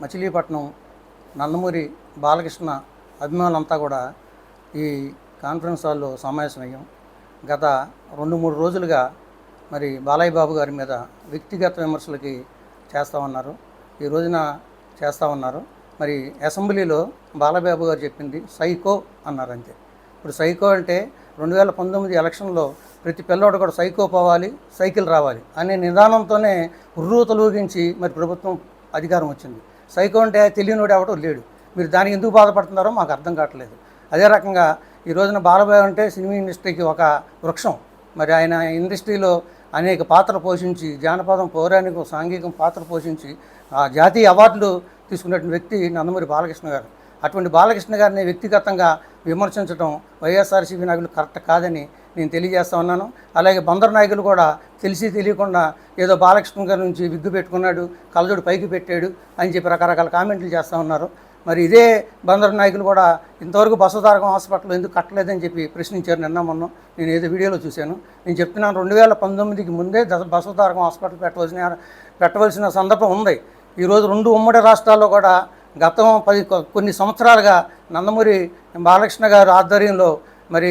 మచిలీపట్నం నందమూరి బాలకృష్ణ అభిమానులంతా కూడా ఈ కాన్ఫరెన్స్ హాల్లో సమావేశమయ్యాం. గత రెండు మూడు రోజులుగా మరి బాలయ్య బాబు గారి మీద వ్యక్తిగత విమర్శలకి చేస్తూ ఉన్నారు ఈ రోజున చేస్తూ ఉన్నారు మరి అసెంబ్లీలో బాలబాబు గారు చెప్పింది సైకో అన్నారు అంతే ఇప్పుడు సైకో అంటే రెండు వేల పంతొమ్మిది ఎలక్షన్లో ప్రతి పిల్లోడు కూడా సైకో పోవాలి సైకిల్ రావాలి అనే నిదానంతోనే ఉర్రూతలూగించి మరి ప్రభుత్వం అధికారం వచ్చింది. సైకో అంటే తెలియనివాడు ఎవడో లేడు. మీరు దానికి ఎందుకు బాధపడుతున్నారో మాకు అర్థం కావట్లేదు. అదే రకంగా ఈ రోజున బాలబాబు అంటే సినిమా ఇండస్ట్రీకి ఒక వృక్షం. మరి ఆయన ఇండస్ట్రీలో అనేక పాత్ర పోషించి జానపదం పౌరాణికం సాంఘికం పాత్ర పోషించి ఆ జాతీయ అవార్డులు తీసుకున్నటువంటి వ్యక్తి నందమూరి బాలకృష్ణ గారు. అటువంటి బాలకృష్ణ గారిని వ్యక్తిగతంగా విమర్శించడం వైఎస్ఆర్సీపీ నాయకులు కరెక్ట్ కాదని నేను తెలియజేస్తా ఉన్నాను. అలాగే బందరు నాయకులు కూడా తెలిసి తెలియకుండా ఏదో బాలకృష్ణ గారి నుంచి విగ్గు పెట్టుకున్నాడు కలజోడు పైకి పెట్టాడు అని చెప్పి రకరకాల కామెంట్లు చేస్తూ ఉన్నారు. మరి ఇదే బందరు నాయకులు కూడా ఇంతవరకు బసవతారకం హాస్పిటల్ ఎందుకు కట్టలేదని చెప్పి ప్రశ్నించారు నిన్న మొన్న. నేను ఏదో వీడియోలో చూశాను. నేను చెప్తున్నాను రెండు వేల పంతొమ్మిదికి ముందే దశ బసవతారకం హాస్పిటల్ పెట్టవలసిన పెట్టవలసిన సందర్భం ఉంది. ఈరోజు రెండు ఉమ్మడి రాష్ట్రాల్లో కూడా గతం పది కొన్ని సంవత్సరాలుగా నందమూరి బాలకృష్ణ గారు ఆధ్వర్యంలో మరి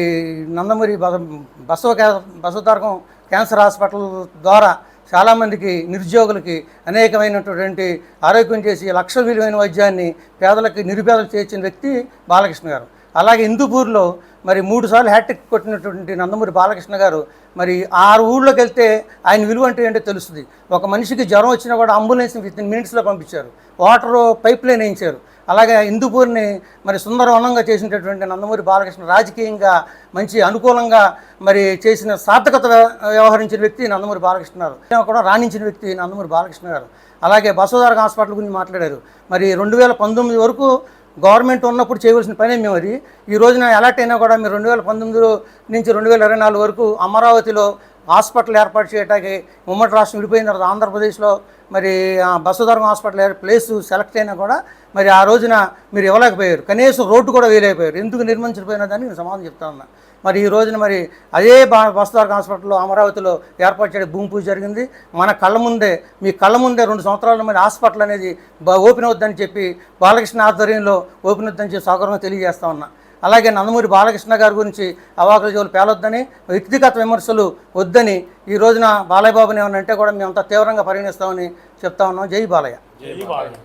నందమూరి బస బసవ క్యా- బసవతారకం క్యాన్సర్ హాస్పిటల్ ద్వారా చాలామందికి నిరుద్యోగులకి అనేకమైనటువంటి ఆరోగ్యం చేసి లక్ష విలువైన వైద్యాన్ని పేదలకి నిరుపేదలు చేర్చిన వ్యక్తి బాలకృష్ణ గారు. అలాగే హిందూపూర్లో మరి మూడు సార్లు హ్యాట్రిక్ కొట్టినటువంటి నందమూరి బాలకృష్ణ గారు మరి ఆరు ఊళ్ళోకి వెళ్తే ఆయన విలువ అంటే ఏంటో తెలుస్తుంది. ఒక మనిషికి జ్వరం వచ్చినా కూడా అంబులెన్స్ విత్ ఇన్ మినిట్స్లో పంపించారు. వాటర్ పైప్ లైన్ వేయించారు. అలాగే హిందూపూర్ని మరి సుందరవనంగా చేసినటువంటి నందమూరి బాలకృష్ణ రాజకీయంగా మంచి అనుకూలంగా మరి చేసిన సార్థకత వ్యవహరించిన వ్యక్తి నందమూరి బాలకృష్ణ గారు. కూడా రాణించిన వ్యక్తి నందమూరి బాలకృష్ణ గారు. అలాగే బసవదారక హాస్పిటల్ గురించి మాట్లాడారు. మరి రెండు వేల పంతొమ్మిది వరకు గవర్నమెంట్ ఉన్నప్పుడు చేయవలసిన పని మేము అది. ఈ రోజున ఎలాట్ అయినా కూడా మీరు రెండు వేల పంతొమ్మిదిలో నుంచి రెండు వేల ఇరవై నాలుగు వరకు అమరావతిలో హాస్పిటల్ ఏర్పాటు చేయడానికి ఉమ్మడి రాష్ట్రం విడిపోయిన తర్వాత ఆంధ్రప్రదేశ్లో మరి ఆ హాస్పిటల్ ప్లేస్ సెలెక్ట్ అయినా కూడా మరి ఆ రోజున మీరు ఇవ్వలేకపోయారు. కనీసం రోడ్డు కూడా వేయలేకపోయారు. ఎందుకు నిర్మించకపోయినా దాన్ని నేను సమాధానం చెప్తాను మరి ఈ రోజున మరి అదే బా బసవధారక హాస్పిటల్లో అమరావతిలో ఏర్పాటు చేయడం భూమి పూజ జరిగింది. మన కళ్ళ ముందే మీ కళ్ళ ముందే రెండు సంవత్సరాల మరి హాస్పిటల్ అనేది ఓపెన్ అవుద్దని చెప్పి బాలకృష్ణ ఆధ్వర్యంలో ఓపెన్ అవుద్దని చెప్పి సౌకర్యంగా తెలియజేస్తా ఉన్నా. అలాగే నందమూరి బాలకృష్ణ గారి గురించి అవాకుల జోలు పేలొద్దని వ్యక్తిగత విమర్శలు వద్దని ఈ రోజున బాలయ్య బాబుని ఏమన్నా అంటే కూడా మేమంతా తీవ్రంగా పరిగణిస్తామని చెప్తా ఉన్నాం. జై బాలయ్య. జై బాలయ్య.